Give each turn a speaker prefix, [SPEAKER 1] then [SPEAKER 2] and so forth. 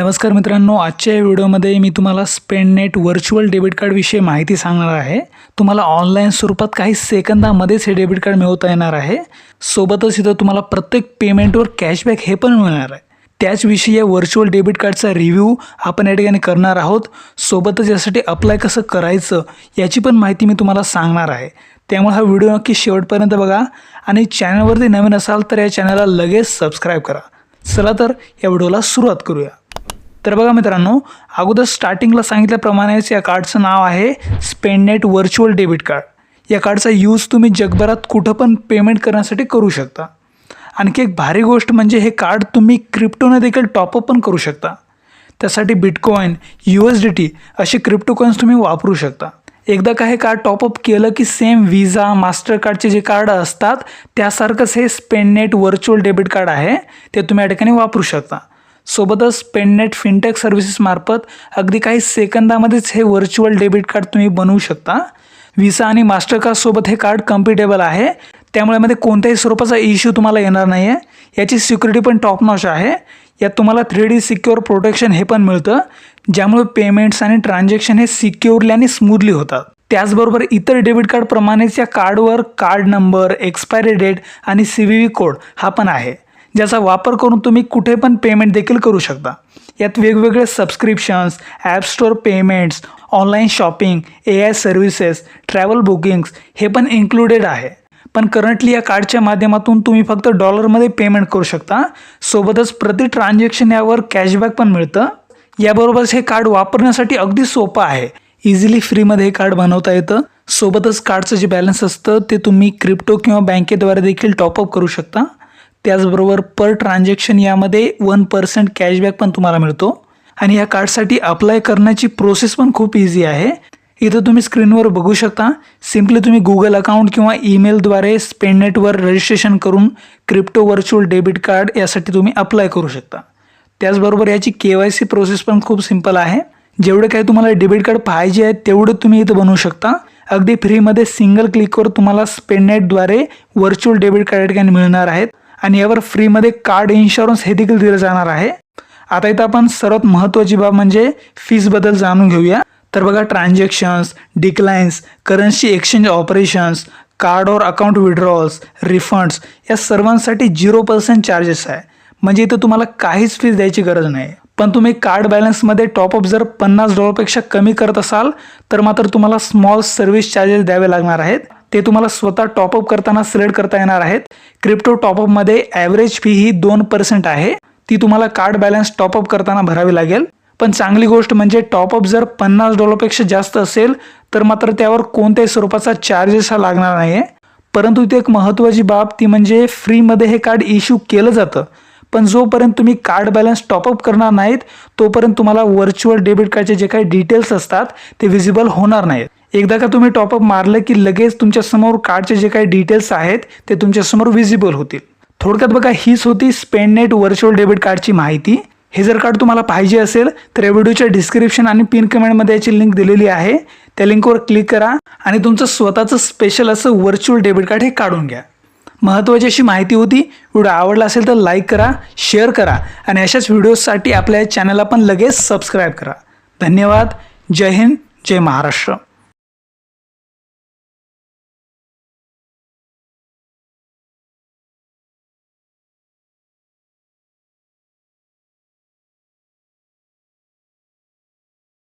[SPEAKER 1] नमस्कार मित्रांनो आजच्या या व्हिडिओमध्ये मी तुम्हाला स्पेंडनेट व्हर्च्युअल डेबिट कार्डविषयी माहिती सांगणार आहे. तुम्हाला ऑनलाईन स्वरूपात काही सेकंदामध्येच हे डेबिट कार्ड मिळवता येणार आहे. सोबतच इथं तुम्हाला प्रत्येक पेमेंटवर कॅशबॅक हे पण मिळणार आहे. त्याचविषयी या व्हर्च्युअल डेबिट कार्डचा रिव्ह्यू आपण या ठिकाणी करणार आहोत. सोबतच यासाठी अप्लाय कसं करायचं याची पण माहिती मी तुम्हाला सांगणार आहे. त्यामुळे हा व्हिडिओ नक्की शेवटपर्यंत बघा आणि चॅनलवरती नवीन असाल तर या चॅनलला लगेच सबस्क्राईब करा. चला तर या व्हिडिओला सुरुवात करूया. तर बघा मित्रांनो अगोदर स्टार्टिंगला सांगितल्याप्रमाणेच या कार्डचं नाव आहे स्पेंडनेट व्हर्च्युअल डेबिट कार्ड या कार्डचा यूज तुम्ही जगभरात कुठं पण पेमेंट करण्यासाठी करू शकता. आणखी एक भारी गोष्ट म्हणजे हे कार्ड तुम्ही क्रिप्टोने देखील टॉपअप पण करू शकता. त्यासाठी bitcoin U S D T असे क्रिप्टो कॉईन्स तुम्ही वापरू शकता. एकदा का हे कार्ड टॉपअप केलं की सेम विजा मास्टरकार्डचे जे कार्ड असतात त्यासारखंच हे स्पेंडनेट व्हर्च्युअल डेबिट कार्ड आहे. ते तुम्ही या ठिकाणी वापरू शकता. सोबतच पेननेट फिनटेक सर्व्हिसेसमार्फत अगदी काही सेकंदामध्येच हे व्हर्च्युअल डेबिट कार्ड तुम्ही बनवू शकता. विसा आणि मास्टरकार्डसोबत हे कार्ड कम्पिटेबल आहे. त्यामुळे यामध्ये कोणत्याही स्वरूपाचा इश्यू तुम्हाला येणार नाही आहे याची सिक्युरिटी पण टॉप नॉच आहे. यात तुम्हाला थ्री डी सिक्युअर प्रोटेक्शन हे पण मिळतं. ज्यामुळे पेमेंट्स आणि ट्रान्झॅक्शन हे सिक्युअरली आणि स्मूथली होतात. त्याचबरोबर इतर डेबिट कार्डप्रमाणेच या कार्डवर कार्ड नंबर एक्सपायरी डेट आणि सी व्ही व्ही कोड हा पण आहे. ज्याचा वापर करून तुम्ही कुठे पण पेमेंट देखील करू शकता. यात वेगवेगळे subscriptions app store payments online shopping A I services travel bookings हे पण इन्क्लुडेड आहे. पण करंटली या कार्डच्या माध्यमातून तुम्ही फक्त डॉलरमध्ये पेमेंट करू शकता. सोबतच प्रति ट्रान्झॅक्शन यावर कॅशबॅक पण मिळतं. याबरोबरच हे कार्ड वापरण्यासाठी अगदी सोपं आहे. इझिली फ्रीमध्ये हे कार्ड बनवता येतं. सोबतच कार्डचं जे बॅलन्स असतं ते तुम्ही क्रिप्टो किंवा बँकेद्वारे देखील टॉपअप करू शकता. त्याचबरोबर पर ट्रान्झॅक्शन यामध्ये वन पर्सेंट कॅशबॅक पण तुम्हाला मिळतो. आणि या कार्डसाठी अप्लाय करण्याची प्रोसेस पण खूप इझी आहे. इथं तुम्ही स्क्रीनवर बघू शकता. सिम्पली तुम्ही गुगल अकाउंट किंवा ईमेलद्वारे स्पेननेटवर रजिस्ट्रेशन करून क्रिप्टो व्हर्च्युअल डेबिट कार्ड यासाठी तुम्ही अप्लाय करू शकता. त्याचबरोबर याची के वाय सी प्रोसेस पण खूप सिंपल आहे. जेवढे काही तुम्हाला डेबिट कार्ड पाहिजे आहे तेवढं तुम्ही इथं बनवू शकता. अगदी फ्रीमध्ये सिंगल क्लिकवर तुम्हाला स्पेननेटद्वारे व्हर्च्युअल डेबिट कार्ड ठिकाणी मिळणार आहेत. आणि यावर फ्रीमध्ये कार्ड इन्शुरन्स हे देखील दिलं जाणार आहे. आता इथं आपण सर्वात महत्त्वाची बाब म्हणजे फीजबद्दल जाणून घेऊया. तर बघा transactions declines currency exchange operations कार्डवर अकाउंट विड्रॉल्स रिफंड्स या सर्वांसाठी झिरो पर्सेंट चार्जेस आहे. म्हणजे इथं तुम्हाला काहीच फीज द्यायची गरज नाही. पण तुम्ही कार्ड बॅलन्समध्ये टॉपअप जर पन्नास डॉलरपेक्षा कमी करत असाल तर मात्र तुम्हाला स्मॉल सर्व्हिस चार्जेस द्यावे लागणार आहेत. ते तुम्हाला स्वतः टॉपअप करताना सिलेक्ट करता येणार आहेत. क्रिप्टो टॉपअपमध्ये ॲव्हरेज फी ही दोन पर्सेंट आहे. ती तुम्हाला कार्ड बॅलन्स टॉपअप करताना भरावी लागेल. पण चांगली गोष्ट म्हणजे टॉपअप जर पन्नास डॉलरपेक्षा जास्त असेल तर मात्र त्यावर कोणत्याही स्वरूपाचा चार्जेस हा लागणार नाही आहे परंतु इथे एक महत्त्वाची बाब ती म्हणजे फ्रीमध्ये हे कार्ड इश्यू केलं जातं. पण जोपर्यंत तुम्ही कार्ड बॅलन्स टॉपअप करणार नाहीत तोपर्यंत तुम्हाला व्हर्च्युअल डेबिट कार्डचे जे काही डिटेल्स असतात ते विजिबल होणार नाहीत. एकदा का तुम्ही टॉपअप मारलं की लगेच तुमच्यासमोर कार्डचे जे काही डिटेल्स आहेत ते तुमच्यासमोर विजिबल होतील. थोडक्यात बघा हीच होती स्पेननेट व्हर्च्युअल डेबिट कार्डची माहिती. हे जर कार्ड तुम्हाला पाहिजे असेल तर या व्हिडिओच्या डिस्क्रिप्शन आणि पिन कमेंटमध्ये याची लिंक दिलेली आहे. त्या लिंकवर क्लिक करा आणि तुमचं स्वतःचं स्पेशल असं व्हर्च्युअल डेबिट कार्ड हे काढून घ्या. महत्त्वाची अशी माहिती होती व्हिडिओ आवडला असेल तर लाईक करा शेअर करा आणि अशाच व्हिडिओजसाठी आपल्या चॅनलला पण लगेच सबस्क्राईब करा. धन्यवाद. जय हिंद जय महाराष्ट्र.